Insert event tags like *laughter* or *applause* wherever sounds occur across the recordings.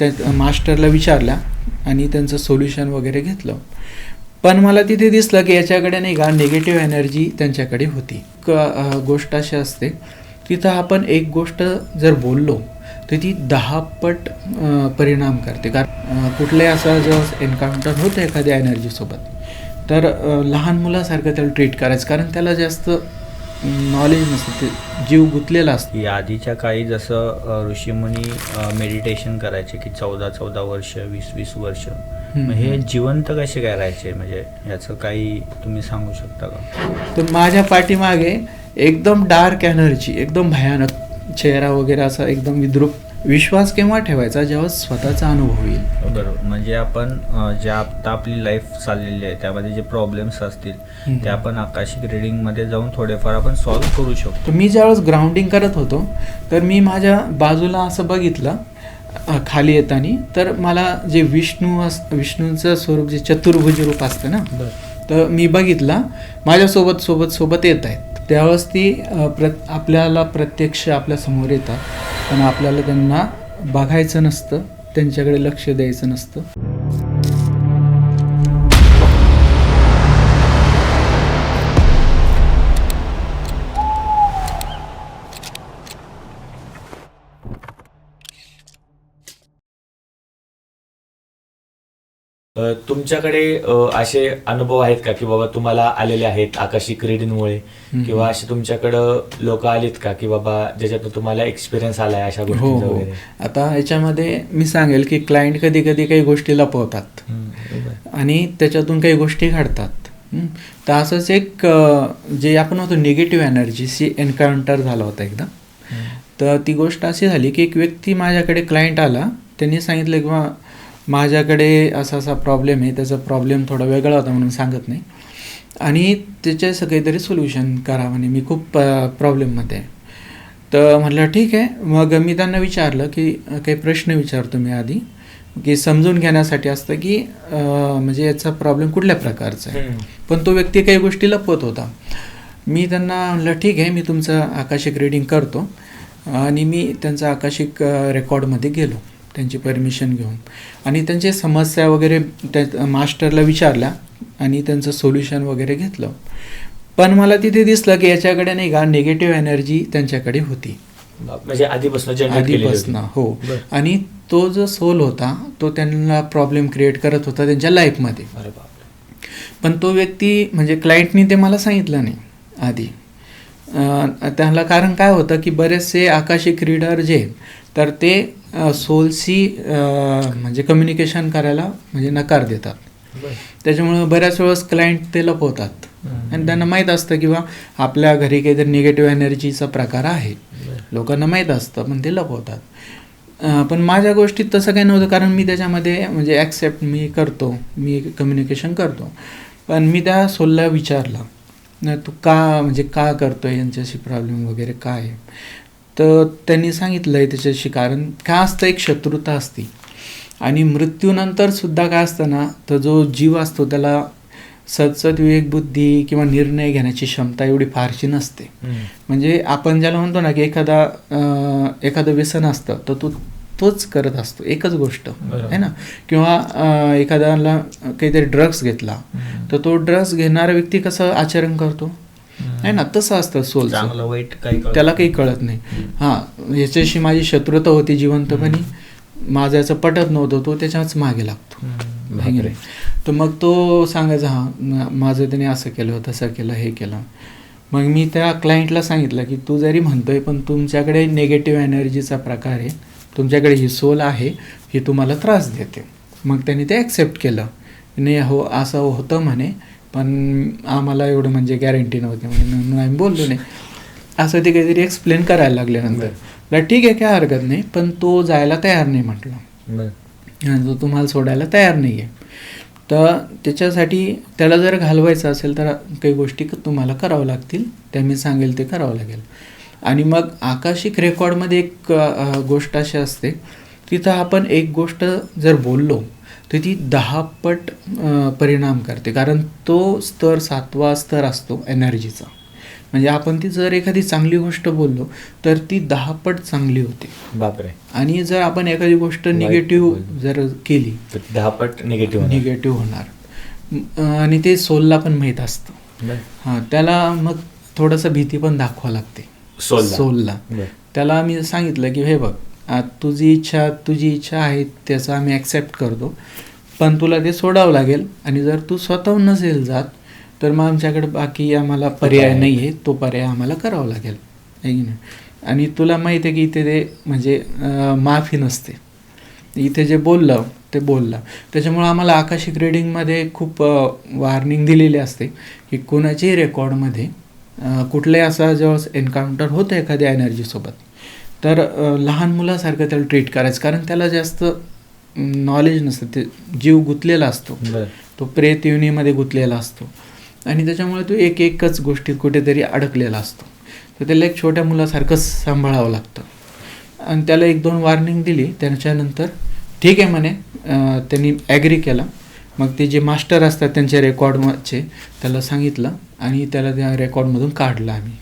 त्या मास्टरला विचारला आणि त्यांचं सोल्युशन वगैरे घेतलं. पण मला तिथे दिसलं की याच्याकडे नाही का निगेटिव्ह एनर्जी त्यांच्याकडे होती. क गोष्ट अशी असते तिथं आपण एक गोष्ट जर बोललो तर ती दहापट परिणाम करते. कारण अ, कुठल्याही असं जर एन्काउंटर होतं एखाद्या एनर्जीसोबत तर लहान मुलासारखं त्याला ट्रीट करायचं. कारण त्याला जास्त नॉलेज नसतं ते जीव गुंतलेला असतो. आधीच्या काळी जसं ऋषीमुनी मेडिटेशन करायचे की चौदा चौदा वर्ष वीस वीस वर्ष. हे जिवंत कसे काय राहायचे? म्हणजे याचं काही तुम्ही सांगू शकता का? तर माझ्या पाठीमागे एकदम डार्क एनर्जी एकदम भयानक चेहरा वगैरे असा एकदम विद्रूप विश्वास केव्हा ठेवायचा? जेव्हा स्वतःचा अनुभव येईल. बरोबर. म्हणजे आपण ज्या आता आपली लाईफ चाललेली आहे त्यामध्ये जे प्रॉब्लेम्स असतील. ते आपण आकाशिक रिडिंगमध्ये जाऊन थोडेफार आपण सॉल्व्ह करू शकतो. मी ज्यावेळेस ग्राउंडिंग करत होतो तर मी माझ्या बाजूला असं बघितलं खाली येताना. तर मला जे विष्णू अस विष्णूंचं स्वरूप जे चतुर्भुज रूप असतं ना तर मी बघितला माझ्यासोबत सोबत सोबत येत आहेत. त्यावेळेस ती प्र आपल्याला प्रत्यक्ष आपल्यासमोर येतात. पण आपल्याला त्यांना बघायचं नसतं त्यांच्याकडे लक्ष द्यायचं नसतं. तुमच्याकडे असे अनुभव आहेत का? की बाबा तुम्हाला आलेले आहेत आकाशिक रिडिंगमुळे किंवा असे तुमच्याकडं लोक आलेत का? की बाबा ज्याच्यातून तुम्हाला एक्सपिरियन्स आलाय अशा हो गोष्टींचा हो. आता याच्यामध्ये मी सांगेल की क्लायंट कधी कधी काही गोष्टी लपवतात. आणि त्याच्यातून काही गोष्टी घडतात. तर असंच एक जे आपण होतो निगेटिव्ह एनर्जीशी एन्काउंटर झाला होता एकदा. तर ती गोष्ट अशी झाली की एक व्यक्ती माझ्याकडे क्लायंट आला. त्यांनी सांगितलं की माझ्याकडे असा असा प्रॉब्लेम आहे त्याचा प्रॉब्लेम थोडा वेगळा होता म्हणून सांगत नाही. आणि त्याच्याचं काहीतरी सोल्युशन करा म्हणे मी खूप प्रॉब्लेममध्ये आहे. तर म्हटलं ठीक आहे. मग मी त्यांना विचारलं की काही प्रश्न विचारतो मी आधी की समजून घेण्यासाठी असतं की म्हणजे याचा प्रॉब्लेम कुठल्या प्रकारचा आहे. पण तो व्यक्ती काही गोष्टी लपवत होता. मी त्यांना म्हटलं ठीक आहे मी तुमचं आकाशिक रिडिंग करतो आणि मी त्यांचा आकाशिक रेकॉर्डमध्ये गेलो. त्यांची परमिशन घेऊन. आणि त्यांची समस्या वगैरे त्या मास्टरला विचारल्या आणि त्यांचं सोल्युशन वगैरे घेतलं. पण मला तिथे दिसलं की याच्याकडे नाही का निगेटिव्ह एनर्जी त्यांच्याकडे होती. म्हणजे आधीपासून आधीपासून. हो. आणि तो जो सोल होता तो त्यांना प्रॉब्लेम क्रिएट करत होता त्यांच्या लाईफमध्ये पण तो व्यक्ती म्हणजे क्लायंटनी ते मला सांगितलं नाही आधी. त्याला कारण काय होतं की बरेचसे आकाशिक रीडर जे तर ते सोलशी म्हणजे कम्युनिकेशन करायला म्हणजे नकार देतात. त्याच्यामुळं बऱ्याच वेळेस क्लायंट ते लपवतात. आणि त्यांना माहीत असतं किंवा आपल्या घरी काहीतरी निगेटिव्ह एनर्जीचा प्रकार आहे. लोकांना माहीत असतं पण ते लपवतात. पण माझ्या गोष्टीत तसं काही नव्हतं कारण मी त्याच्यामध्ये म्हणजे ॲक्सेप्ट मी करतो मी कम्युनिकेशन करतो. पण मी त्या सोलला विचारलं तू का म्हणजे का करतोय? यांच्याशी प्रॉब्लेम वगैरे काय? आहे तर त्यांनी सांगितलं आहे त्याच्याशी कारण काय असतं एक शत्रुता असती. आणि मृत्यूनंतर सुद्धा काय असतं ना तर जो जीव असतो त्याला सतसत विवेकबुद्धी किंवा निर्णय घेण्याची क्षमता एवढी फारशी नसते. म्हणजे आपण ज्याला म्हणतो ना की एखादा एखादं व्यसन असतं तर तो तोच करत असतो एकच गोष्ट. आहे ना? किंवा एखाद्याला काहीतरी ड्रग्स घेतला तर तो ड्रग्स घेणारा व्यक्ती कसं आचरण करतो? आहे ना? तसं असतं सोल चांगलं वाईट काही त्याला काही कळत नाही. हां याच्याशी माझी शत्रुता होती जिवंतपणी. माझं याचं पटत नव्हतं तो त्याच्याच मागे लागतो. नाही? तर मग तो सांगायचा हां माझं त्याने असं केलं तसं केलं हे केलं. मग मी त्या क्लायंटला सांगितलं की तू जरी म्हणतोय पण तुमच्याकडे निगेटिव्ह एनर्जीचा प्रकार आहे. तुमच्याकडे ही सोल आहे. ही तुम्हाला त्रास देते. मग त्यांनी ते ॲक्सेप्ट केलं. नाही हो असं होतं म्हणे. पण आम्हाला एवढं म्हणजे गॅरंटी नव्हती. म्हणे म्हणून आम्ही बोललो नाही. असं ते काहीतरी एक्सप्लेन करायला लागले नंतर. म्हटलं, ठीक आहे काय हरकत नाही पण तो जायला तयार नाही म्हटलं. तो तुम्हाला सोडायला तयार नाही आहे तर त्याच्यासाठी त्याला जर घालवायचं असेल तर काही गोष्टी तुम्हाला करावं लागतील. त्या मी सांगेल ते करावं लागेल. आणि मग आकाशिक रेकॉर्डमध्ये एक गोष्ट अशी असते. तिथं आपण एक गोष्ट जर बोललो तर ती दहा पट अ, परिणाम करते. कारण तो स्तर सातवा स्तर असतो एनर्जीचा. म्हणजे आपण ती जर एखादी चांगली गोष्ट बोललो तर ती दहा पट चांगली होते. बापरे. आणि जर आपण एखादी गोष्ट निगेटिव्ह. जर केली तर दहा पट निगेटिव्ह निगेटिव्ह होणार. आणि ते सोलला पण माहीत असतं. हां त्याला मग थोडंसं भीती पण दाखवा लागते. सोलला. त्याला आम्ही सांगितलं की हे बघ तुझी इच्छा तुझी इच्छा आहे त्याचं आम्ही ॲक्सेप्ट करतो. पण तुला ते सोडावं लागेल आणि जर तू स्वतःहून नसेल जात तर मग आमच्याकडे बाकी आम्हाला पर्याय पर्याय. नाही. आहे तो पर्याय आम्हाला करावा लागेल. की नाही? आणि तुला माहीत आहे की इथे ते म्हणजे माफी नसते. इथे जे बोललं ते बोललं. त्याच्यामुळं आम्हाला आकाशिक रिडिंगमध्ये खूप वॉर्निंग दिलेली असते की कोणाच्याही रेकॉर्डमध्ये कुठल्याही असा जेव्हा एन्काउंटर होतं एखाद्या एनर्जीसोबत तर लहान मुलासारखं त्याला ट्रीट करायचं. कारण त्याला जास्त नॉलेज नसतं. ते जीव गुंतलेला असतो. तो प्रेत युनीमध्ये गुंतलेला असतो. आणि त्याच्यामुळे तो एक एकच गोष्टीत कुठेतरी अडकलेला असतो. तर त्याला एक छोट्या मुलासारखंच सांभाळावं लागतं. आणि त्याला एक दोन वॉर्निंग दिली. त्याच्यानंतर ठीक आहे म्हणे. त्यांनी ॲग्री केला. मग ते जे मास्टर असतात त्यांच्या रेकॉर्डचे त्याला सांगितलं. आणि त्याला त्या रेकॉर्डमधून काढलं आम्ही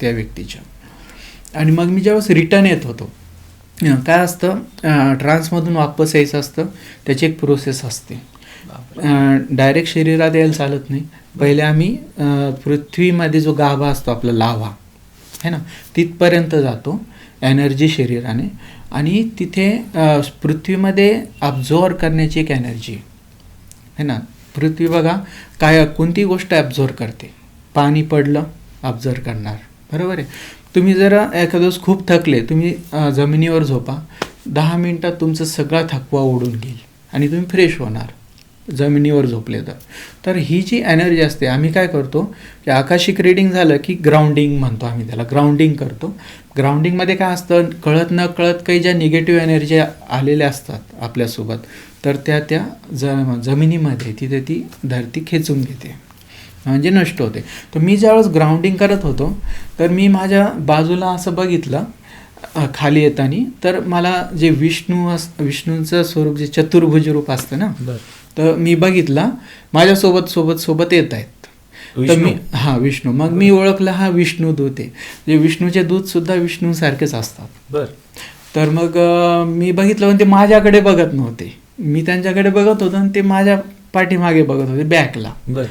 त्या व्यक्तीच्या. आणि मग मी ज्यावेळेस रिटर्न येत होतो काय असतं ट्रान्समधून वापस यायचं असतं त्याची एक प्रोसेस असते. डायरेक्ट शरीरात यायला चालत नाही. पहिले आम्ही पृथ्वीमध्ये जो गाभा असतो आपला लाव्हा है ना तिथपर्यंत जातो एनर्जी शरीराने. आणि तिथे पृथ्वीमध्ये अब्झॉर्व करण्याची एक एनर्जी है ना. पृथ्वी बघा काय कोणती गोष्ट ॲब्झॉर्व करते? पाणी पडलं ऑब्झर्व करणार. बरोबर आहे? तुम्ही जरा एखाद्या दिवस खूप थकले तुम्ही जमिनीवर झोपा. दहा मिनटात तुमचा सगळा थकवा उडून घेईल आणि तुम्ही फ्रेश होणार जमिनीवर झोपले तर. तर ही जी एनर्जी असते आम्ही काय करतो की आकाशिक रिडिंग झालं की ग्राउंडिंग म्हणतो आम्ही त्याला ग्राउंडिंग करतो. ग्राउंडिंगमध्ये काय असतं कळत न कळत काही ज्या निगेटिव्ह एनर्जी आलेल्या असतात आपल्यासोबत तर त्या त्या ज जमिनीमध्ये तिथे ती धरती खेचून घेते. म्हणजे नष्ट होते. तर मी ज्यावेळेस ग्राउंडिंग करत होतो तर मी माझ्या बाजूला असं बघितलं खाली येताना. तर मला जे विष्णू अस विष्णूंचं स्वरूप जे चतुर्भुज रूप असतं ना तर मी बघितला माझ्यासोबत सोबत सोबत येत आहेत. तर? मी हा विष्णू. मग मी ओळखला हा विष्णू दूत आहे. जे विष्णूचे दूत सुद्धा विष्णूसारखेच असतात. बर. तर मग मी बघितलं पण ते माझ्याकडे बघत नव्हते. मी त्यांच्याकडे बघत होतो आणि ते माझ्या पाठीमागे बघत होते बॅकला. बर.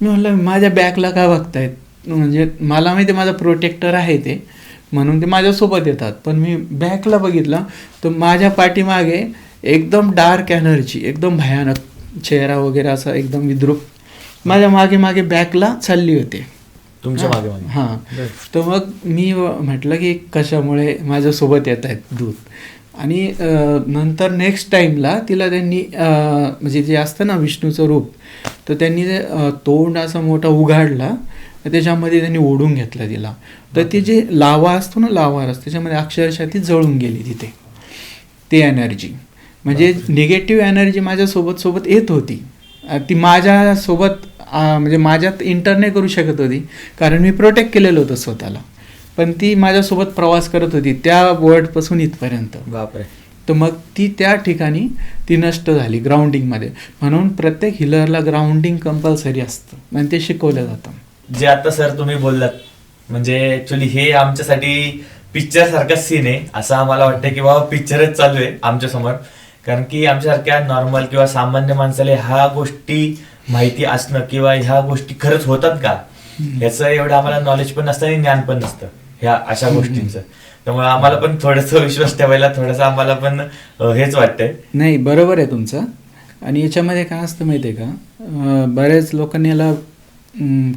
मी म्हटलं माझ्या बॅकला का बघतायत? म्हणजे मला माहिती आहे माझा प्रोटेक्टर आहे ते. म्हणून ते माझ्यासोबत येतात. पण मी बॅकला बघितलं तर माझ्या पाठीमागे एकदम डार्क एनर्जी एकदम भयानक चेहरा वगैरे असा एकदम विद्रूप. माझ्या मागे मागे बॅकला चालली होते. तुमच्या मागे मागे. हां. तर मग मी म्हटलं की कशामुळे माझ्यासोबत येत आहेत दूध आणि नंतर नेक्स्ट टाईमला तिला त्यांनी म्हणजे जे असतं ना विष्णूचं रूप तर त्यांनी तोंड असा मोठा उघाडला त्याच्यामध्ये त्यांनी ओढून घेतलं तिला. तर ती जे लावा असतो ना लावा रस त्याच्यामध्ये अक्षरशः ती जळून गेली तिथे. ती एनर्जी म्हणजे निगेटिव्ह एनर्जी माझ्यासोबत सोबत येत होती. ती माझ्यासोबत म्हणजे माझ्यात इंटर नाही करू शकत होती कारण मी प्रोटेक्ट केलेलं होतं स्वतःला. पण ती माझ्यासोबत प्रवास करत होती त्या वर्डपासून इथपर्यंत. बापरे. तर मग ती त्या ठिकाणी ती नष्ट झाली ग्राउंडिंगमध्ये. म्हणून प्रत्येक हिलरला ग्राउंडिंग कंपल्सरी असतं आणि ते शिकवलं जातं. जे आता सर तुम्ही बोललात म्हणजे ऍक्च्युली हे आमच्यासाठी पिक्चर सारखा सीन आहे असं आम्हाला वाटतं की बाबा पिक्चरच चालू आहे आमच्यासमोर कारण की आमच्यासारख्या नॉर्मल किंवा सामान्य माणसाला ह्या गोष्टी माहिती असणं किंवा ह्या गोष्टी खरंच होतात का? याचं एवढं आम्हाला नॉलेज पण नसतं आणि ज्ञान पण नसतं. ह्या अशा गोष्टींचं. त्यामुळे आम्हाला पण थोडस विश्वास ठेवायला थोडंसं आम्हाला पण हेच वाटतंय. नाही बरोबर आहे तुमचं. आणि याच्यामध्ये काय असतं माहिती आहे का बऱ्याच लोकांनी याला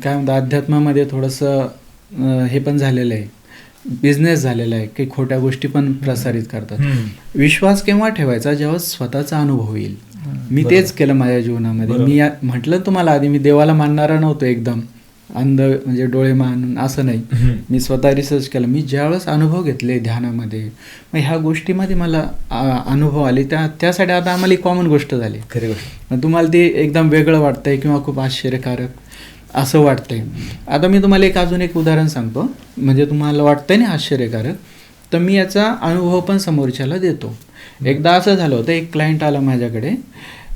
काय म्हणतात अध्यात्मामध्ये थोडंसं हे पण झालेलं आहे. बिझनेस झालेला आहे. काही खोट्या गोष्टी पण प्रसारित करतात. विश्वास केव्हा ठेवायचा? जेव्हा स्वतःचा अनुभव येईल. मी. तेच केलं माझ्या जीवनामध्ये. मी म्हटलं तुम्हाला आधी मी देवाला मानणारा नव्हतो एकदम. अंध म्हणजे डोळे मानून असं नाही. मी स्वतः रिसर्च केलं. मी ज्यावेळेस अनुभव घेतले ध्यानामध्ये मग ह्या गोष्टीमध्ये मला अनुभव आले. त्या त्यासाठी आता आम्हाला कॉमन गोष्ट झाली. खरी गोष्ट. मग तुम्हाला ते एकदम वेगळं वाटतंय किंवा खूप आश्चर्यकारक असं वाटतंय. आता मी तुम्हाला एक अजून एक उदाहरण सांगतो. म्हणजे तुम्हाला वाटतंय ना आश्चर्यकारक तर मी याचा अनुभव पण समोरच्याला देतो. एकदा असं झालं होतं एक क्लायंट आला माझ्याकडे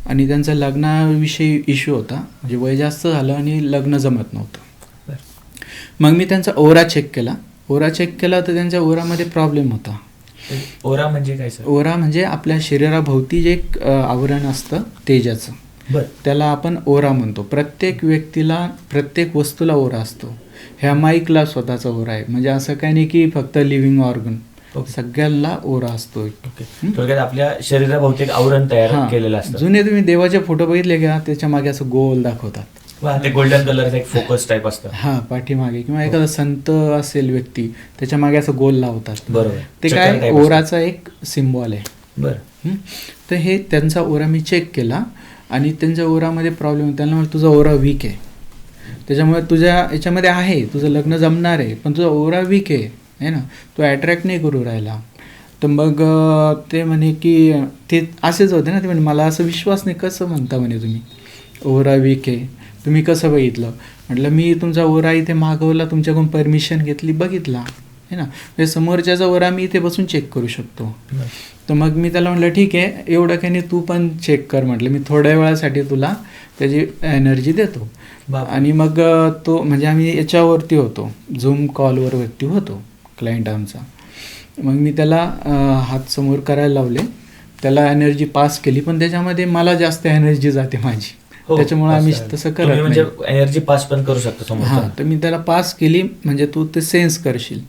आणि त्यांचा लग्नाविषयी इश्यू होता. म्हणजे वय जास्त झालं आणि लग्न जमत नव्हतं. मग मी त्यांचा ओरा चेक केला. ओरा चेक केला तर त्यांच्या ओरामध्ये प्रॉब्लेम होता. ओरा म्हणजे काय सर? ओरा म्हणजे आपल्या शरीराभोवती जे एक आवरण असतं तेजाचं बर. त्याला आपण ओरा म्हणतो. प्रत्येक व्यक्तीला प्रत्येक वस्तूला ओरा असतो. ह्या माईकला स्वतःचा ओरा आहे. म्हणजे असं काही नाही की फक्त लिव्हिंग ऑर्गन. सगळ्याला ओरा असतो थोडक्यात आपल्या शरीराभोवती आवरण तयार. केलेलं असतं. जुने तुम्ही देवाचे फोटो बघितले का? त्याच्यामागे असं गोल दाखवतात. ते गोल्डन कलरचं एक फोकस टाईप असतं. हा पाठीमागे. किंवा एखादा संत असेल व्यक्ती त्याच्यामागे असं गोल लावतात. बरोबर. ते काय. ओराचा एक सिम्बॉल आहे. बर? तर हे त्यांचा ओरा मी चेक केला. आणि त्यांच्या ओरामध्ये प्रॉब्लेम त्यांना म्हणलं तुझा ओरा वीक आहे. त्याच्यामुळे तुझ्या याच्यामध्ये आहे. तुझं लग्न जमणार आहे. पण तुझा ओरा वीक आहे. है ना? तो अट्रॅक्ट नाही करू राहिला. तर मग ते म्हणे की ते असेच होते ना? ते म्हणे मला असं विश्वास नाही. कसं म्हणता म्हणे तुम्ही? ओरा वीक आहे. तुम्ही कसं बघितलं? म्हटलं मी तुमचा ओरा इथे मागवला तुमच्याकडून परमिशन घेतली बघितला. है ना? म्हणजे समोरच्याचा ओरा मी इथे बसून चेक करू शकतो. तर मग मी त्याला म्हटलं ठीक आहे एवढं काही नाही तू पण चेक कर म्हटलं. मी थोड्या वेळासाठी तुला त्याची एनर्जी देतो. आणि मग तो म्हणजे आम्ही याच्यावरती होतो. झूम कॉलवर वरती होतो क्लायंट आमचा. मग मी त्याला हात समोर करायला लावले. त्याला एनर्जी पास केली पण त्याच्यामध्ये मला जास्त एनर्जी जाते माझी. त्याच्यामुळे आम्ही. तसं करत म्हणजे एनर्जी पास पण करू शकता हां तर मी त्याला पास केली म्हणजे तू ते सेन्स करशील.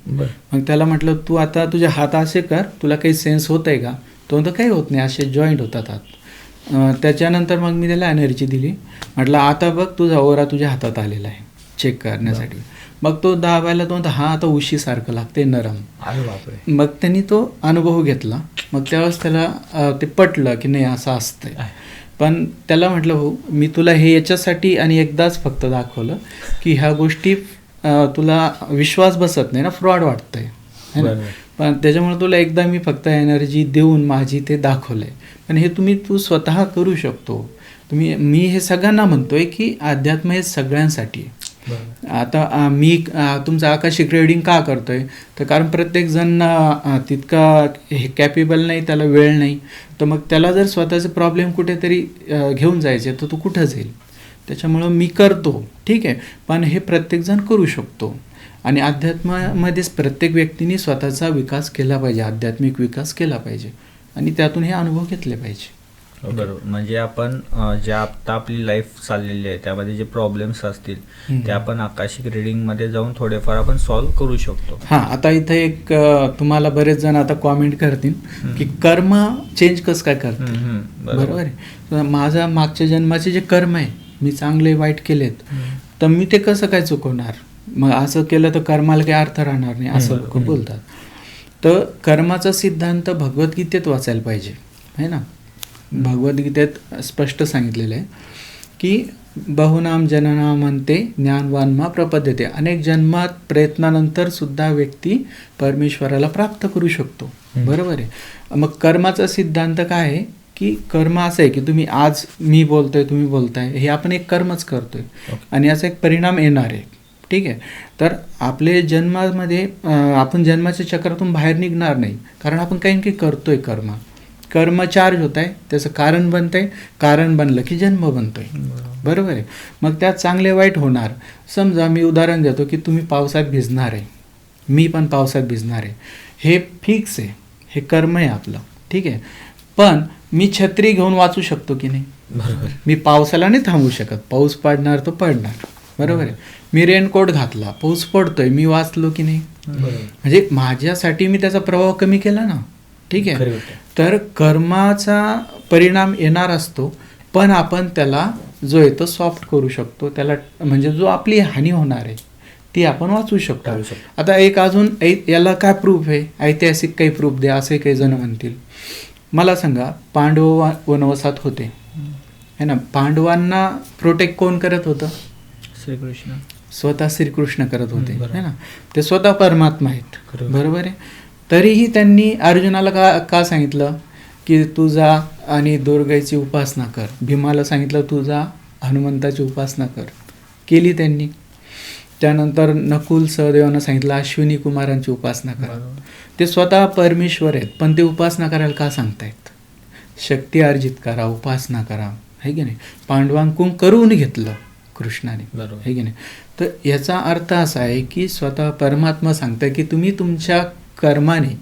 मग त्याला म्हटलं तू आता तुझे हात असे कर तुला काही सेन्स होत आहे का? तो म्हणतो काही होत नाही असे जॉईंट होतात हात. त्याच्यानंतर मग मी त्याला एनर्जी दिली. म्हटलं आता बघ तुझा ओरा तुझ्या हातात आलेला आहे चेक करण्यासाठी. मग तो दाबायला तो म्हणतो हा आता उशीसारखं लागते नरम. मग त्यांनी तो अनुभव घेतला. मग त्यावेळेस त्याला ते पटलं की नाही असं असतंय. पण त्याला म्हटलं हो मी तुला हे याच्यासाठी आणि एकदाच फक्त दाखवलं की ह्या गोष्टी तुला विश्वास बसत नाही ना फ्रॉड वाटतंय. है ना. पण त्याच्यामुळे तुला एकदा मी फक्त एनर्जी देऊन माझी ते दाखवलंय. पण हे तुम्ही तू स्वतः करू शकतो. तुम्ही मी हे सगळ्यांना म्हणतोय की अध्यात्म हे सगळ्यांसाठी आहे. आता मी तुमचं आकाशिक रेडिंग का करतोय? तर कारण प्रत्येकजण तितका हे कॅपेबल नाही त्याला वेळ नाही. तर मग त्याला जर स्वतःचे प्रॉब्लेम कुठेतरी घेऊन जायचे तर तो कुठं जाईल? त्याच्यामुळं मी करतो ठीक आहे? पण हे प्रत्येकजण करू शकतो. आणि अध्यात्मामध्येच प्रत्येक व्यक्तीने स्वतःचा विकास केला पाहिजे आध्यात्मिक विकास केला पाहिजे. आणि त्यातून हे अनुभव घेतले पाहिजे. बरोबर. म्हणजे आपण ज्या आता आपली लाईफ चाललेली आहे त्यामध्ये जे प्रॉब्लेम्स असतील. ते आपण आकाशिक रिडिंगमध्ये जाऊन थोडेफार आपण सॉल्व्ह करू शकतो. हां आता इथे एक तुम्हाला बरेच जण आता कॉमेंट करतील की कर्म चेंज कसं काय करतं? बरोबर. आहे. माझा मागच्या जन्माचे जे कर्म आहे मी चांगले वाईट केलेत तर मी ते कसं काय चुकवणार? मग असं केलं तर कर्माला काही अर्थ राहणार नाही असं लोक बोलतात. तर कर्माचा सिद्धांत भगवद्गीतेत वाचायला पाहिजे है ना? भगवद्गीतेत स्पष्ट सांगितलेलं आहे की बहुनाम जननामंते ज्ञानवानमा प्रपद्यते. अनेक जन्मात प्रयत्नानंतर सुद्धा व्यक्ती परमेश्वराला प्राप्त करू शकतो. बरोबर आहे. मग कर्माचा सिद्धांत काय आहे? की कर्म असं आहे की तुम्ही आज मी बोलतोय तुम्ही बोलताय हे आपण एक कर्मच करतोय. आणि याचा एक परिणाम येणार आहे. ठीक आहे. तर आपले जन्मामध्ये आपण जन्माच्या चक्रातून बाहेर निघणार नाही. कारण आपण काही ना काही करतोय कर्म. कर्म चार्ज होत आहे त्याचं कारण बनतंय कारण बनलं की जन्म बनतोय. बरोबर. आहे. मग त्यात चांगले वाईट होणार. समजा मी उदाहरण देतो की तुम्ही पावसात भिजणार आहे. मी पण पावसात भिजणार आहे. हे फिक्स आहे. हे कर्म आहे आपलं. ठीक आहे? पण मी छत्री घेऊन वाचू शकतो की नाही? बरोबर. मी पावसाला नाही थांबू शकत. पाऊस पडणार तो पडणार. बरोबर आहे? मी रेनकोट घातला. पाऊस पडतोय. मी वाचलो की नाही? म्हणजे माझ्यासाठी मी त्याचा प्रभाव कमी केला ना. ठीक आहे. तर कर्माचा परिणाम येणार असतो पण आपण त्याला जो आहे तो सॉफ्ट करू शकतो. त्याला म्हणजे जो आपली हानी होणार आहे ती आपण वाचू शकतो. आता एक अजून ऐ- याला काय प्रूफ आहे? ऐतिहासिक काही प्रूफ द्या असे काही जण म्हणतील. मला सांगा पांडव वनवासात होते. है ना? पांडवांना प्रोटेक्ट कोण करत होतं? श्रीकृष्ण. स्वतः श्रीकृष्ण करत होते. है ना? ते स्वतः परमात्मा आहेत. बरोबर आहे? तरीही त्यांनी अर्जुनाला का का सांगितलं? की तू जा आणि दुर्गाची उपासना कर. भीमाला सांगितलं तू जा हनुमंताची उपासना कर. केली त्यांनी. त्यानंतर नकुल सहदेवानं सांगितलं अश्विनी कुमारांची उपासना करा. ते स्वतः परमेश्वर आहेत पण ते उपासना करायला का सांगतायत? शक्ती अर्जित करा उपासना करा. है की नाही? पांडवांकून करून घेतलं कृष्णाने. बरोबर. है की नाही? तर याचा अर्थ असा आहे की स्वतः परमात्मा सांगतं की तुम्ही तुमच्या कर्माने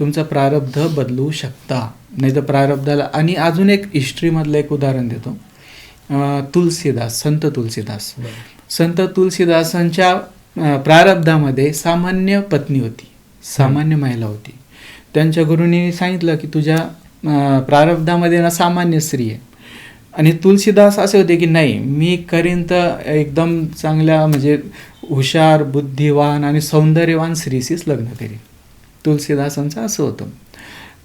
तुमचा प्रारब्ध बदलू शकता. नाही तर प्रारब्धाला आणि अजून एक हिस्ट्रीमधलं एक उदाहरण देतो. तुलसीदास संत तुलसीदास. संत तुलसीदासांच्या प्रारब्धामध्ये सामान्य पत्नी होती. सामान्य महिला होती. त्यांच्या गुरुनी सांगितलं की तुझ्या प्रारब्धामध्ये ना सामान्य स्त्री आहे. आणि तुलसीदास असे होते की नाही मी करीन तर एकदम चांगल्या म्हणजे हुशार बुद्धिवान आणि सौंदर्यवान स्त्रीशीच लग्न करीन. तुलसीदासांचं असं होतं.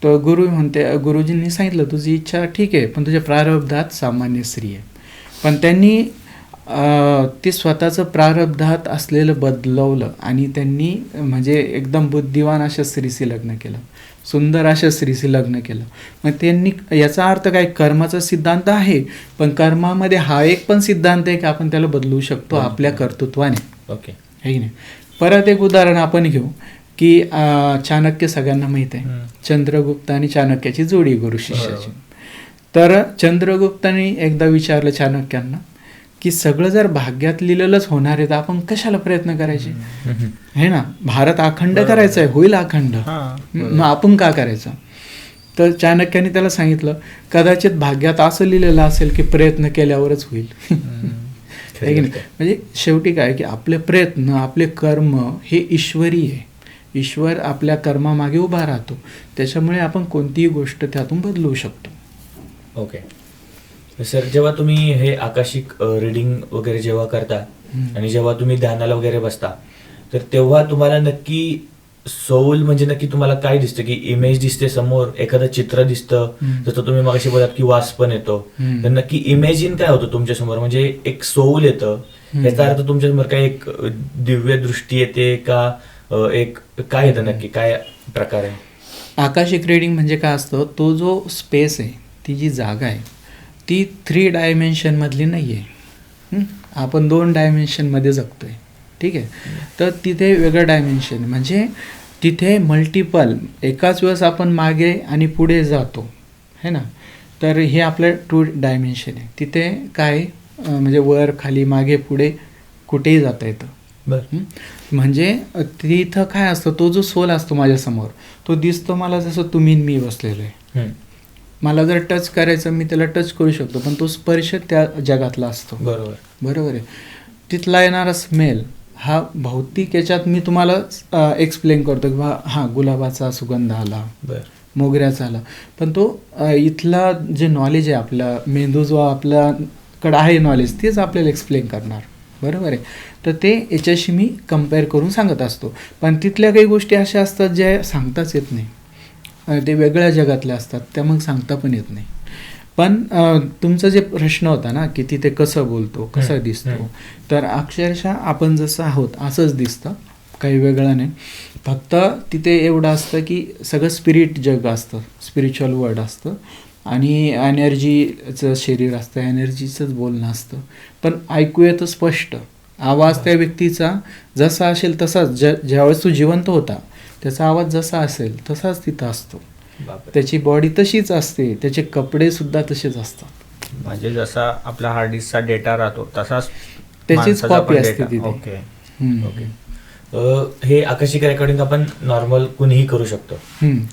तर गुरु म्हणते गुरुजींनी सांगितलं तुझी इच्छा ठीक आहे पण तुझ्या प्रारब्धात सामान्य स्त्री आहे. पण त्यांनी ते स्वतःचं प्रारब्धात असलेलं बदलवलं आणि त्यांनी म्हणजे एकदम बुद्धिवान अशा स्त्रीशी लग्न केलं. सुंदर अशा स्त्रीशी लग्न केलं. मग त्यांनी याचा अर्थ काय? कर्माचा सिद्धांत आहे पण कर्मामध्ये हा एक पण सिद्धांत आहे की आपण त्याला बदलू शकतो आपल्या कर्तृत्वाने. ओके. की नाही? परत एक उदाहरण आपण घेऊ. की चाणक्य सगळ्यांना माहीत आहे. चंद्रगुप्त आणि चाणक्याची जोडी गुरु शिष्याची. तर चंद्रगुप्ताने एकदा विचारलं चाणक्यांना की सगळं जर भाग्यात लिहिलेलंच होणार आहे तर आपण कशाला प्रयत्न करायचे? हे ना भारत अखंड करायचा आहे होईल अखंड. मग आपण का करायचं? तर चाणक्याने त्याला सांगितलं कदाचित भाग्यात असं लिहिलेलं असेल की प्रयत्न केल्यावरच होईल. *laughs* म्हणजे शेवटी काय की आपले प्रयत्न आपले कर्म हे ईश्वरी आहे. ईश्वर आपल्या कर्मामागे उभा राहतो त्याच्यामुळे आपण कोणतीही गोष्ट त्यातून बदलू शकतो ओके सर जेव्हा तुम्ही हे आकाशिक रिडिंग वगैरे जेव्हा करता. आणि जेव्हा तुम्ही ध्यानाला वगैरे बसता तर तेव्हा तुम्हाला नक्की सोल म्हणजे नक्की तुम्हाला काय दिसतं की इमेज दिसते समोर एखादं चित्र दिसतं. जसं तुम्ही मगाशी बोलात की वास पण येतो. तर नक्की इमेजिन काय होतं तुमच्यासमोर म्हणजे एक सोल येतं. याचा अर्थ तुमच्यासमोर काय एक दिव्य दृष्टी येते का एक काय येतं नक्की? काय प्रकार आहे? आकाशिक रिडिंग म्हणजे काय असतं? तो जो स्पेस आहे ती जी जागा आहे ती थ्री डायमेन्शनमधली नाही आहे आपण दोन डायमेन्शनमध्ये जगतो आहे ठीक आहे? तर तिथे वेगळं डायमेन्शन म्हणजे तिथे मल्टिपल एकाच वेळेस आपण मागे आणि पुढे जातो. है ना? तर हे आपलं टू डायमेन्शन आहे. तिथे काय? म्हणजे वर खाली मागे पुढे कुठेही जाता येतं. बरं? म्हणजे तिथं काय असतं तो जो सोल असतो माझ्यासमोर तो दिसतो मला जसं तुम्ही मी बसलेलो आहे. मला जर टच करायचं मी त्याला टच करू शकतो पण तो स्पर्श त्या जगातला असतो. बरोबर. बरोबर आहे. तिथला येणारा स्मेल हा भौतिक याच्यात मी तुम्हाला एक्सप्लेन करतो की बा हां गुलाबाचा सुगंध आला बर. मोगऱ्याचा आला. पण तो इथला जे नॉलेज आहे आपला मेंदू जो आपल्याकडं आहे नॉलेज तेच आपल्याला एक्सप्लेन करणार. बरोबर आहे. तर ते याच्याशी मी कंपेअर करून सांगत असतो. पण तिथल्या काही गोष्टी अशा असतात ज्या सांगताच येत नाही. ते वेगळ्या जगातल्या असतात त्या मग सांगता पण येत नाही. पण तुमचा जे प्रश्न होता ना की तिथे कसं बोलतो कसं दिसतो. तर अक्षरशः आपण जसं आहोत असंच दिसतं. काही वेगळं नाही. फक्त तिथे एवढं असतं की सगळं स्पिरिट जग असतं स्पिरिच्युअल वर्ड असतं. आणि एनर्जीचं शरीर असतं एनर्जीचंच बोलणं असतं. पण ऐकू येतं स्पष्ट. आवाज त्या व्यक्तीचा जसा असेल तसाच ज ज्यावेळेस तो जिवंत होता त्याचा आवाज जसा असेल तसाच तिथं असतो. त्याची बॉडी तशीच असते त्याचे कपडे सुद्धा तसेच असतात. म्हणजे जसा आपला हार्ड डिस्कचा डेटा राहतो तसाच त्याचीच पण असते. तिथे. ओके हे आकाशिक रेकॉर्डिंग आपण नॉर्मल कुणीही करू शकतो.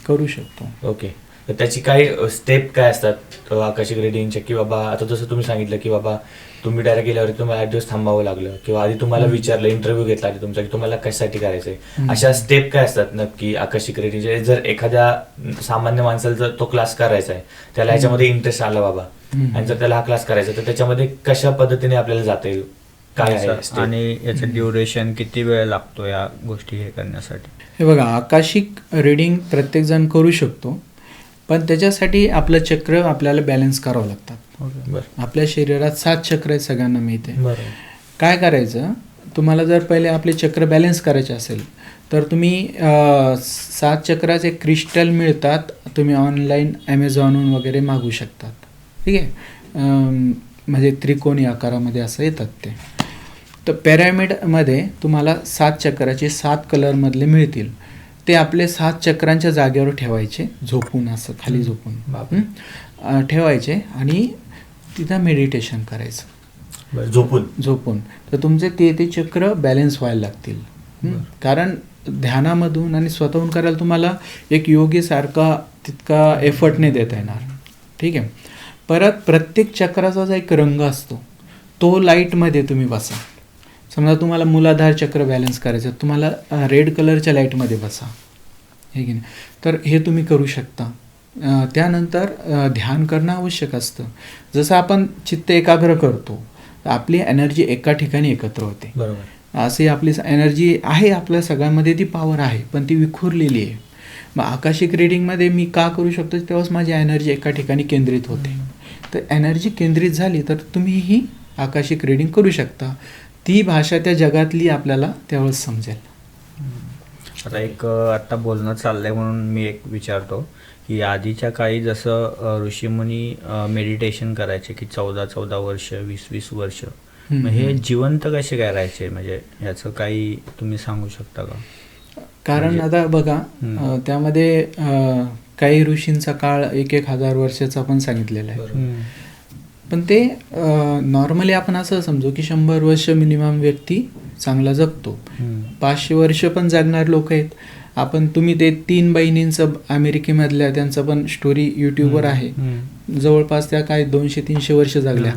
करू शकतो. ओके तर त्याची काय स्टेप काय असतात? आकाशिक रिडिंगच्या की बाबा आता जसं तुम्ही सांगितलं की बाबा तुम्ही डायरेक्ट गेल्यावर तुम्हाला आठ दिवस थांबावं लागलं. किंवा आधी तुम्हाला विचारलं इंटरव्ह्यू घेतला आधी तुमचा की तुम्हाला कशासाठी करायचंय. अशा स्टेप काय असतात नक्की आकाशिक रिडिंगचे जर एखाद्या सामान्य माणसाला जर तो क्लास करायचा आहे त्याला ह्याच्यामध्ये इंटरेस्ट आला बाबा. आणि जर त्याला हा क्लास करायचा तर त्याच्यामध्ये कशा पद्धतीने आपल्याला जाता येईल? काय? आणि याचं ड्युरेशन किती वेळ लागतो या गोष्टी हे करण्यासाठी? हे बघा आकाशिक रिडिंग प्रत्येकजण करू शकतो. पण त्याच्यासाठी आपलं चक्र आपल्याला बॅलन्स करावं लागतात. बरं. आपल्या शरीरात सात चक्र आहेत सगळ्यांना बरं. काय करायचं? तुम्हाला जर पहिले आपले चक्र बॅलन्स करायचे असेल तर तुम्ही सात चक्राचे क्रिस्टल मिळतात तुम्ही ऑनलाईन ॲमेझॉनहून वगैरे मागू शकतात. ठीक आहे? म्हणजे त्रिकोणी आकारामध्ये असं येतात ते. तर पॅरामिडमध्ये तुम्हाला सात चक्राचे सात कलरमधले मिळतील. ते आपले सात चक्रांच्या जागेवर ठेवायचे झोपून असं खाली झोपून. ठेवायचे आणि तिथं मेडिटेशन करायचं. बरं. झोपून. झोपून. तर तुमचे ते ते चक्र बॅलन्स व्हायला लागतील. कारण ध्यानामधून आणि स्वतःहून करायला तुम्हाला एक योगीसारखा तितका एफर्ट नाही देता येणार. ठीक आहे? परत प्रत्येक चक्राचा जो एक रंग असतो तो लाईटमध्ये तुम्ही बसा. समजा तुम्हाला मूलाधार चक्र बॅलन्स करायचं तुम्हाला रेड कलरच्या लाईटमध्ये बसा. हे की नाही? तर हे तुम्ही करू शकता. त्यानंतर ध्यान करणं आवश्यक असतं. जसं आपण चित्त एकाग्र करतो आपली एनर्जी एका ठिकाणी एकत्र होते. बरोबर. अशी आपली एनर्जी आहे आपल्या सगळ्यांमध्ये ती पॉवर आहे पण ती विखुरलेली आहे. मग आकाशिक रिडिंगमध्ये मी का करू शकतो? तेव्हाच माझी एनर्जी एका ठिकाणी केंद्रित होते. तर एनर्जी केंद्रित झाली तर तुम्ही ही आकाशिक रिडिंग करू शकता. ती भाषा त्या जगातली आपल्याला त्यावेळेस समजेल. आता एक अ, आता बोलणं चाललंय म्हणून मी एक विचारतो की आधीच्या काळी जसं ऋषीमुनी मेडिटेशन करायचे की चौदा चौदा वर्ष वीस वीस वर्ष हे जिवंत कसे काय राहायचे? म्हणजे याचं काही तुम्ही सांगू शकता का? कारण म्हणजे- आता बघा त्यामध्ये अं, काही ऋषींचा काळ एक एक हजार वर्षाचा पण सांगितलेला आहे. पण ते नॉर्मली आपण असं समजू की शंभर वर्ष मिनिमम व्यक्ती चांगला जगतो. पाचशे वर्ष पण जगणारे लोक आहेत. आपण तुम्ही ते तीन बहिणींचं अमेरिकेमधल्या त्यांचं पण स्टोरी यूट्यूबवर आहे. जवळपास त्या काय दोनशे तीनशे वर्ष जगल्या.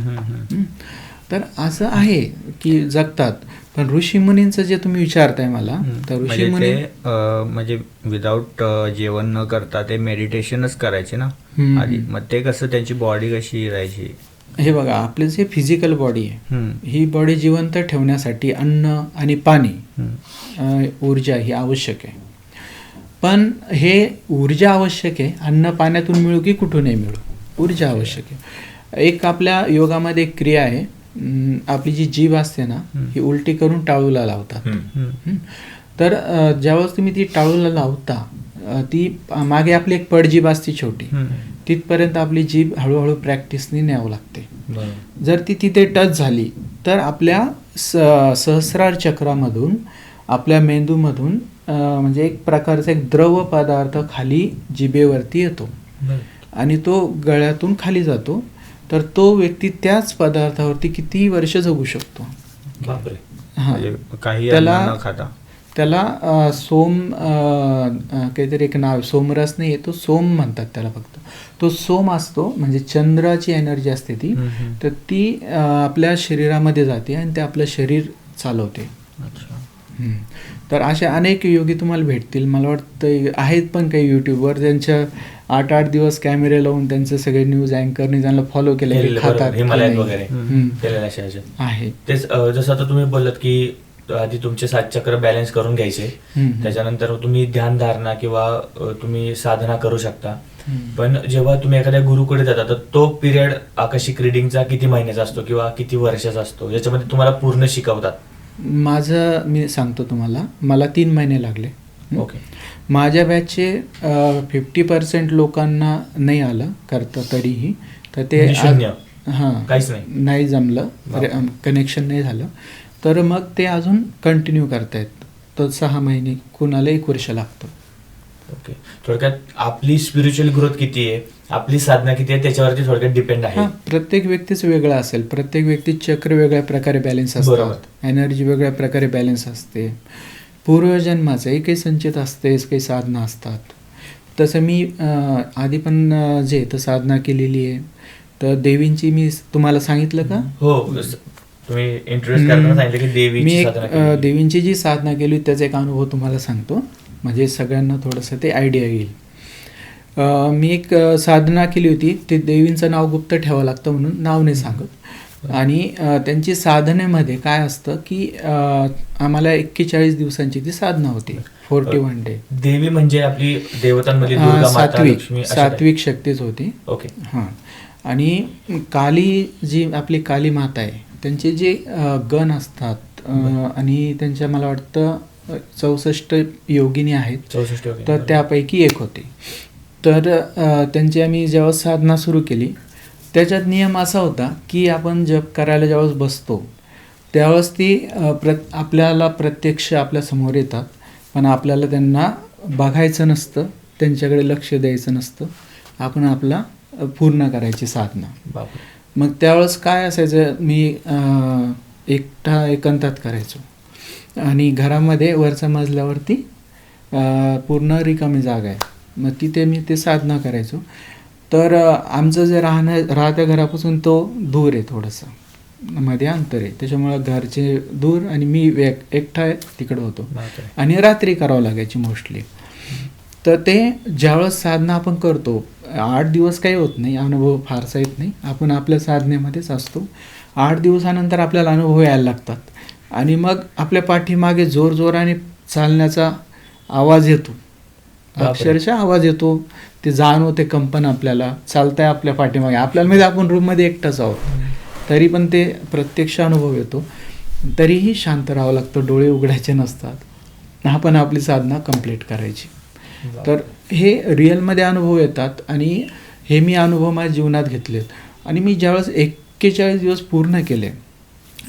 तर असं आहे की जगतात. पण ऋषीमुनींचं जे तुम्ही विचारताय मला तर म्हणजे ऋषीमुनी ते अ, म्हणजे विदाऊट जेवण न करता ते मेडिटेशनच करायचे ना. आधी. मग ते कसं त्यांची बॉडी कशी राहायची? हे बघा आपलं जे फिजिकल बॉडी आहे हम्म. ही बॉडी जिवंत ठेवण्यासाठी अन्न आणि पाणी ऊर्जा ही आवश्यक आहे पण हे ऊर्जा आवश्यक आहे अन्न पाण्यातून मिळू की कुठूनही मिळू ऊर्जा आवश्यक आहे एक आपल्या योगामध्ये एक क्रिया आहे आपली जी जीभ असते ना. ही उलटी करून टाळूला लावतात हम्म. हम्म. तर ज्यावेळेस तुम्ही ती टाळूला लावता ती मागे आपली एक पडजीभ असते छोटी. तिथपर्यंत आपली जीभ हळूहळू प्रॅक्टिसने न्यावं लागते. जर ती तिथे टच झाली तर आपल्या स सहस्रार चक्रामधून आपल्या मेंदूमधून म्हणजे एक प्रकारचा एक द्रव पदार्थ खाली जिभेवरती येतो. आणि तो गळ्यातून खाली जातो. तर तो व्यक्ती त्याच पदार्थावरती किती वर्ष जगू शकतो? बापरे. हां. म्हणजे काही त्याला- त्याला सोम काहीतरी एक नाव सोमरस नाही आहे तो सोम म्हणतात त्याला फक्त. तो सोम असतो म्हणजे चंद्राची एनर्जी असते ती. तर ती आपल्या शरीरामध्ये जाते आणि ते आपलं शरीर चालवते. तर असे अनेक योगी तुम्हाला भेटतील. मला वाटतं आहेत पण काही यूट्यूबवर त्यांच्या आठ आठ दिवस कॅमेरे लावून त्यांचे सगळे न्यूज अँकरनी त्यांना फॉलो केलं खातात हिमालयात. वगैरे. आहे. तेच जसं आता तुम्ही बोललात की आधी तुमचे सात चक्र बॅलन्स करून घ्यायचे. त्याच्यानंतर तुम्ही ध्यान धारणा किंवा तुम्ही साधना करू शकता. पण जेव्हा तुम्ही एखाद्या गुरुकडे जाता तर तो पिरियड आकाशिक रिडिंगचा किती महिन्याचा असतो किंवा किती वर्षाचा असतो? याच्यामध्ये तुम्हाला पूर्ण शिकवतात. माझं मी सांगतो तुम्हाला मला तीन महिने लागले. ओके. माझ्या बॅचचे फिफ्टी पर्सेंट लोकांना नाही आलं करता तरीही. तर ते म्हणजे शून्य? हां. काहीच नाही? नाही जमलं. कनेक्शन नाही झालं. तर मग ते अजून कंटिन्यू करतायत. तर सहा महिने कुणाला एक वर्ष लागतं. ओके थोडक्यात आपली स्पिरिच्युअल ग्रोथ किती आहे? आपली साधना किती आहे? त्याच्यावरती थोडक्यात डिपेंड आहे. प्रत्येक व्यक्तीच वेगळा असेल. प्रत्येक व्यक्ती चक्र वेगळ्या प्रकारे बॅलन्स. असतात एनर्जी वेगळ्या प्रकारे बॅलन्स असते. पूर्वजन्माचंही काही संचित असते काही साधना असतात. तसं मी आधी पण जे तर साधना केलेली आहे. तर देवींची मी तुम्हाला सांगितलं का? हो. तुम्ही इंट्रोड्यूस करताना सांगितलं की मी देवीची एक साधना अं, केली. देवींची जी साधना केली होती त्याचा एक अनुभव तुम्हाला सांगतो. म्हणजे सगळ्यांना थोडंसं ते आयडिया येईल. अं, मी एक अं, साधना केली होती. ते देवींचं नाव गुप्त ठेवावं लागतं म्हणून नाव नाही सांगत. आणि अं, त्यांची साधनेमध्ये काय असतं की अं, आम्हाला एक्केचाळीस दिवसांची ती साधना होती. Forty one day. देवी म्हणजे आपली देवतांमधली दुर्गा माता सात्विक. लक्ष्मी अशा type. सात्विक शक्तीच होती. ओके. हां. आणि काली जी आपली काली माता आहे त्यांचे जे गण असतात आणि त्यांच्या मला वाटतं चौसष्ट योगिनी आहेत. चौसष्ट तर त्यापैकी एक होते. तर त्यांची आम्ही जेव्हा साधना सुरू केली त्याच्यात नियम असा होता की आपण जप करायला ज्यावेळेस बसतो त्यावेळेस ती प्र आपल्याला प्रत्यक्ष आपल्यासमोर येतात पण आपल्याला त्यांना बघायचं नसतं त्यांच्याकडे लक्ष द्यायचं नसतं. आपण आपला पूर्ण करायची साधना. मग त्यावेळेस काय असायचं? मी एकटा एकांतात करायचो. आणि घरामध्ये वरच्या मजल्यावरती पूर्ण रिकामी जागा आहे. मग तिथे मी ते साधना करायचो. तर आमचं जे राहणं राहत्या घरापासून तो दूर आहे थोडंसं. मध्ये अंतर आहे. त्याच्यामुळं घरचे दूर आणि मी एक एकटा तिकडं होतो. आणि रात्री करावं लागायची मोस्टली. तर ते ज्यावेळेस साधना आपण करतो आठ दिवस काही होत नाही अनुभव फारसा येत नाही. आपण आपल्या साधनेमध्येच असतो. आठ दिवसानंतर आपल्याला अनुभव यायला लागतात. आणि मग आपल्या पाठीमागे जोर जोराने चालण्याचा आवाज येतो. अक्षरशः आवाज येतो. ते जाणवते कंपन आपल्याला. चालतंय आपल्या पाठीमागे. आपल्याला माहिती आहे आपण रूममध्ये एकटाच आहोत. तरी पण ते प्रत्यक्ष अनुभव येतो. तरीही शांत राहावं लागतं. डोळे उघडायचे नसतात. आपण आपली साधना कंप्लीट करायची. तर हे रिअलमध्ये अनुभव येतात आणि हे मी अनुभव माझ्या जीवनात घेतलेत. आणि मी ज्यावेळेस एक्केचाळीस दिवस पूर्ण केले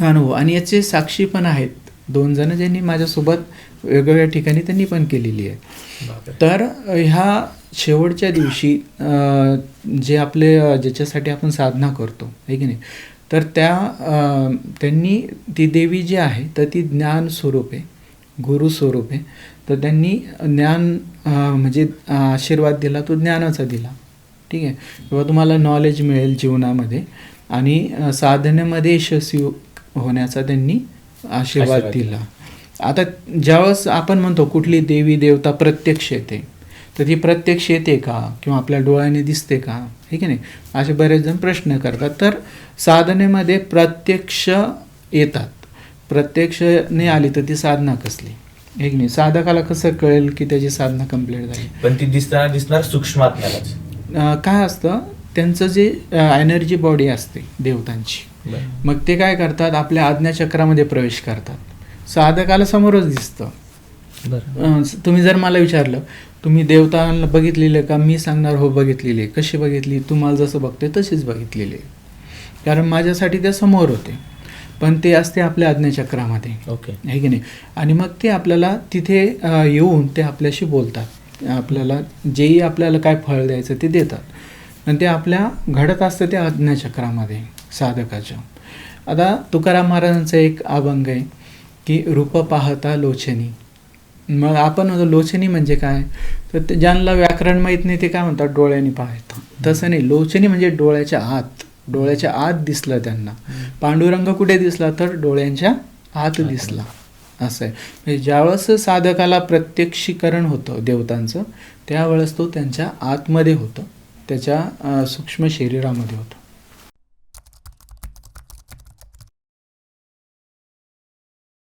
अनुभव आणि याचे साक्षी पण आहेत. दोन जण ज्यांनी माझ्यासोबत वेगवेगळ्या ठिकाणी त्यांनी पण केलेली आहे. तर ह्या शेवटच्या दिवशी जे आपले ज्याच्यासाठी आपण साधना करतो आहे की नाही? तर त्या त्यांनी ती देवी जी आहे तर ती ज्ञान स्वरूप आहे. गुरु स्वरूप आहे. तर त्यांनी ज्ञान म्हणजे आशीर्वाद दिला तो ज्ञानाचा दिला. ठीक आहे? किंवा तुम्हाला नॉलेज मिळेल जीवनामध्ये आणि साधनेमध्ये यशस्वी होण्याचा त्यांनी आशीर्वाद आशीर्वाद दिला. आता ज्यावेळेस आपण म्हणतो कुठली देवी देवता प्रत्यक्ष येते तर ती प्रत्यक्ष येते का? किंवा आपल्या डोळ्याने दिसते का? हे की नाही? असे बरेच जण प्रश्न करतात. तर साधनेमध्ये प्रत्यक्ष येतात. प्रत्यक्ष नाही आली तर ती साधना कसली? हे की नाही साधकाला कसं कळेल की त्याची साधना कंप्लीट झाली? पण ती दिसताना दिसणार अं, काय असतं? त्यांचं जे एनर्जी बॉडी असते देवतांची. मग ते काय करतात? आपल्या आज्ञाचक्रामध्ये प्रवेश करतात. साधकाला समोरच दिसतं. तुम्ही जर मला विचारलं तुम्ही देवतांना बघितलेले का? मी सांगणार हो बघितलेली कशी बघितली? तुम्हाला जसं बघते तशीच बघितलेली आहे. कारण माझ्यासाठी ते समोर होते. पण ते असते आपल्या आज्ञाचक्रामध्ये. ओके. आहे की नाही? आणि मग ते आपल्याला तिथे येऊन ते आपल्याशी बोलतात. आपल्याला जेही आपल्याला काय फळ द्यायचं ते देतात. आणि ते आपल्या घडत असतं त्या आज्ञाचक्रामध्ये साधकाच्या आता तुकाराम महाराजांचा एक अभंग आहे की रूप पाहता लोचनी. मग आपण म्हणतो लोचनी म्हणजे काय? तर ते ज्यांना व्याकरण माहीत नाही ते काय म्हणतात? डोळ्यांनी पाहतं. तसं नाही. लोचनी म्हणजे डोळ्याच्या आत. डोळ्याच्या आत दिसलं त्यांना. पांडुरंग कुठे दिसला तर डोळ्यांच्या आत दिसला. असं आहे. म्हणजे ज्यावेळेस साधकाला प्रत्यक्षीकरण होतं देवतांचं त्यावेळेस तो त्यांच्या आतमध्ये होतं. त्याच्या सूक्ष्म शरीरामध्ये होतं.